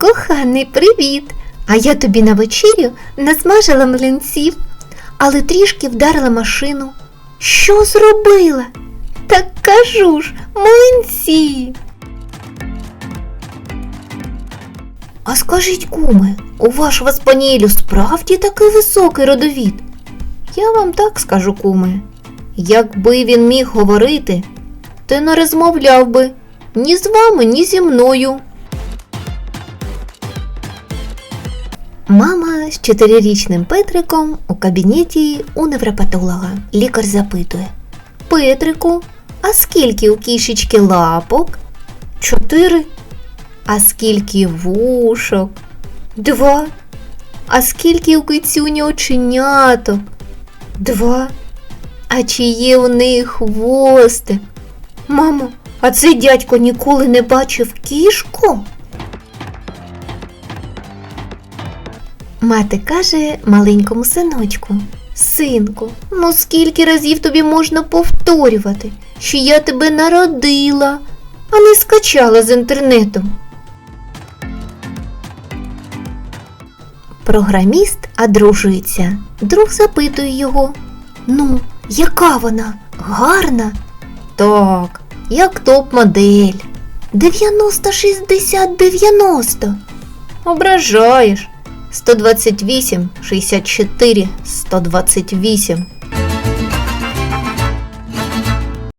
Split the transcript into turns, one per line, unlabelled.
Коханий, привіт! А я тобі на вечерю насмажила млинців, але трішки вдарила машину. Що зробила? Так кажу ж, млинці. А скажіть, куме, у вашого спаніелю справді такий високий родовід? Я вам так скажу, куме. Якби він міг говорити, то не розмовляв би ні з вами, ні зі мною. Мама з чотирирічним Петриком у кабінеті у невропатолога. Лікар запитує: Петрику, а скільки у кішечки лапок? Чотири. А скільки вушок? Два. А скільки у кицюні оченяток? Два. А чи є у них хвостик? Мамо, а цей дядько ніколи не бачив кішку? Мати каже маленькому синочку, синку, ну скільки разів тобі можна повторювати, що я тебе народила, а не скачала з інтернету. Програміст одружується. Друг запитує його. Ну, яка вона? Гарна? Так, як топ-модель. 90 60 90. Ображаєш. 128 64 128.